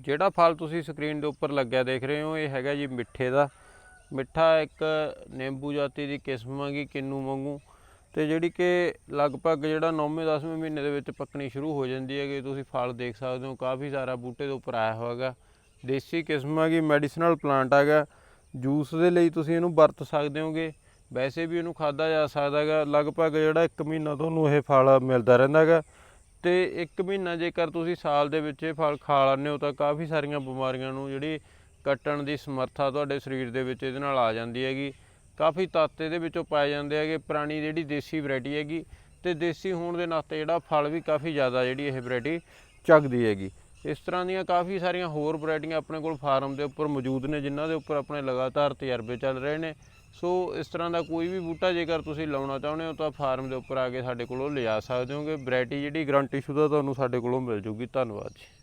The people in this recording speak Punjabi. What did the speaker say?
ਜਿਹੜਾ ਫਲ ਤੁਸੀਂ ਸਕਰੀਨ ਦੇ ਉੱਪਰ ਲੱਗਿਆ ਦੇਖ ਰਹੇ ਹੋ, ਇਹ ਹੈਗਾ ਜੀ ਮਿੱਠੇ ਦਾ। ਮਿੱਠਾ ਇੱਕ ਨਿੰਬੂ ਜਾਤੀ ਦੀ ਕਿਸਮ ਹੈਗੀ ਕਿੰਨੂ ਵਾਂਗੂ। ਤੇ ਜਿਹੜੀ ਕਿ ਲਗਭਗ ਜਿਹੜਾ 9ਵੇਂ 10ਵੇਂ ਮਹੀਨੇ ਦੇ ਵਿੱਚ ਪੱਕਣੀ ਸ਼ੁਰੂ ਹੋ ਜਾਂਦੀ ਹੈਗੀ, ਤੁਸੀਂ ਫਲ ਦੇਖ ਸਕਦੇ ਹੋ, ਕਾਫੀ ਸਾਰਾ ਬੂਟੇ ਦੇ ਉੱਪਰ ਆਇਆ ਹੋਇਆਗਾ ਦੇਸੀ ਕਿਸਮ ਹੈਗੀ ਮੈਡੀਸਨਲ ਪਲਾਂਟ ਹੈਗਾ। ਜੂਸ ਦੇ ਲਈ ਤੁਸੀਂ ਇਹਨੂੰ ਵਰਤ ਸਕਦੇ ਹੋਗੇ। ਵੈਸੇ ਵੀ ਇਹਨੂੰ ਖਾਦਾ ਜਾ ਸਕਦਾ ਹੈਗਾ। ਲਗਭਗ ਜਿਹੜਾ 1 ਮਹੀਨਾ ਤੁਹਾਨੂੰ ਇਹ ਫਲ ਮਿਲਦਾ ਰਹਿੰਦਾ ਹੈਗਾ। ਤੇ 1 ਮਹੀਨਾ ਜੇਕਰ ਤੁਸੀਂ ਸਾਲ ਦੇ ਵਿੱਚ ਇਹ ਫਲ ਖਾ ਲੈਂਦੇ ਹੋ, ਤਾਂ ਕਾਫੀ ਸਾਰੀਆਂ ਬਿਮਾਰੀਆਂ ਨੂੰ ਜਿਹੜੀ ਕੱਟਣ ਦੀ ਸਮਰੱਥਾ ਤੁਹਾਡੇ ਸਰੀਰ ਦੇ ਵਿੱਚ ਇਹਦੇ ਨਾਲ ਆ ਜਾਂਦੀ ਹੈਗੀ। ਕਾਫੀ ਤੱਤ ਇਹਦੇ ਵਿੱਚੋਂ ਪਾਏ ਜਾਂਦੇ ਹੈਗੇ, ਪੁਰਾਣੀ ਜਿਹੜੀ ਦੇਸੀ ਵੈਰਾਈਟੀ ਹੈਗੀ ਤੇ ਦੇਸੀ ਹੋਣ ਦੇ ਨਾਤੇ ਜਿਹੜਾ ਫਲ ਵੀ ਕਾਫੀ ਜ਼ਿਆਦਾ ਜਿਹੜੀ ਇਹ ਵੈਰਾਈਟੀ ਚੱਕਦੀ ਹੈਗੀ। ਇਸ ਤਰ੍ਹਾਂ ਦੀਆਂ ਕਾਫੀ ਸਾਰੀਆਂ ਹੋਰ ਵੈਰਾਈਟੀਆਂ ਆਪਣੇ ਕੋਲ ਫਾਰਮ ਦੇ ਉੱਪਰ ਮੌਜੂਦ ਨੇ, ਜਿਨ੍ਹਾਂ ਦੇ ਉੱਪਰ ਆਪਣੇ ਲਗਾਤਾਰ ਤਜਰਬੇ ਚੱਲ ਰਹੇ ਨੇ। ਸੋ ਇਸ ਤਰ੍ਹਾਂ ਦਾ ਕੋਈ ਵੀ ਬੂਟਾ ਜੇਕਰ ਤੁਸੀਂ ਲਾਉਣਾ ਚਾਹੁੰਦੇ ਹੋ ਤਾਂ ਫਾਰਮ ਦੇ ਉੱਪਰ ਆ ਕੇ ਸਾਡੇ ਕੋਲੋਂ ਲਿਜਾ ਸਕਦੇ ਹੋਗੇ। ਵੈਰਾਈਟੀ ਜਿਹੜੀ ਗਰੰਟੀ ਸ਼ੁਦਾ ਤੁਹਾਨੂੰ ਸਾਡੇ ਕੋਲੋਂ ਮਿਲ ਜੂਗੀ। ਧੰਨਵਾਦ ਜੀ।